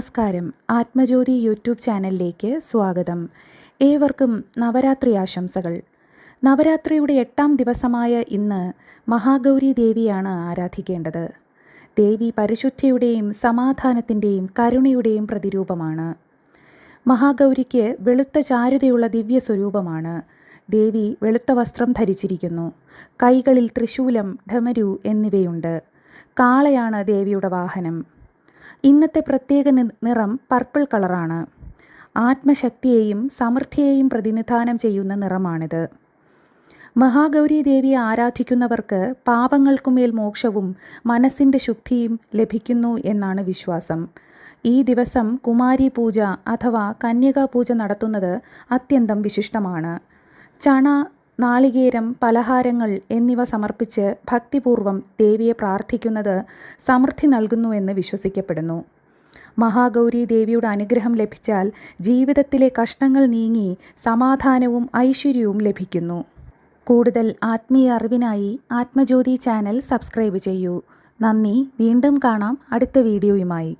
നമസ്കാരം. ആത്മജ്യോതി യൂട്യൂബ് ചാനലിലേക്ക് സ്വാഗതം. ഏവർക്കും നവരാത്രി ആശംസകൾ. നവരാത്രിയുടെ എട്ടാം ദിവസമായ ഇന്ന് മഹാഗൗരി ദേവിയാണ് ആരാധിക്കേണ്ടത്. ദേവി പരിശുദ്ധിയുടെയും സമാധാനത്തിന്റെയും കരുണയുടെയും പ്രതിരൂപമാണ്. മഹാഗൗരിക്ക് വെളുത്ത ചാരുതയുള്ള ദിവ്യ സ്വരൂപമാണ് ദേവി വെളുത്ത വസ്ത്രം ധരിച്ചിരിക്കുന്നു. കൈകളിൽ ത്രിശൂലം ഢമരു എന്നിവയുണ്ട്. കാളയാണ് ദേവിയുടെ വാഹനം. ഇന്നത്തെ പ്രത്യേക നിറം പർപ്പിൾ കളറാണ് ആത്മശക്തിയെയും സമൃദ്ധിയെയും പ്രതിനിധാനം ചെയ്യുന്ന നിറമാണിത്. മഹാഗൗരി ദേവിയെ ആരാധിക്കുന്നവർക്ക് പാപങ്ങൾക്കുമേൽ മോക്ഷവും മനസ്സിന്റെ ശുദ്ധിയും ലഭിക്കുന്നു എന്നാണ് വിശ്വാസം. ഈ ദിവസം കുമാരി പൂജ അഥവാ കന്യകാ പൂജ നടത്തുന്നത് അത്യന്തം വിശിഷ്ടമാണ്. ചണ നാളികേരം പലഹാരങ്ങൾ എന്നിവ സമർപ്പിച്ച് ഭക്തിപൂർവം ദേവിയെ പ്രാർത്ഥിക്കുന്നത് സമൃദ്ധി നൽകുന്നുവെന്ന് വിശ്വസിക്കപ്പെടുന്നു. മഹാഗൗരി ദേവിയുടെ അനുഗ്രഹം ലഭിച്ചാൽ ജീവിതത്തിലെ കഷ്ടങ്ങൾ നീങ്ങി സമാധാനവും ഐശ്വര്യവും ലഭിക്കുന്നു. കൂടുതൽ ആത്മീയ അറിവിനായി ആത്മജ്യോതി ചാനൽ സബ്സ്ക്രൈബ് ചെയ്യൂ. നന്ദി വീണ്ടും കാണാം അടുത്ത വീഡിയോയുമായി.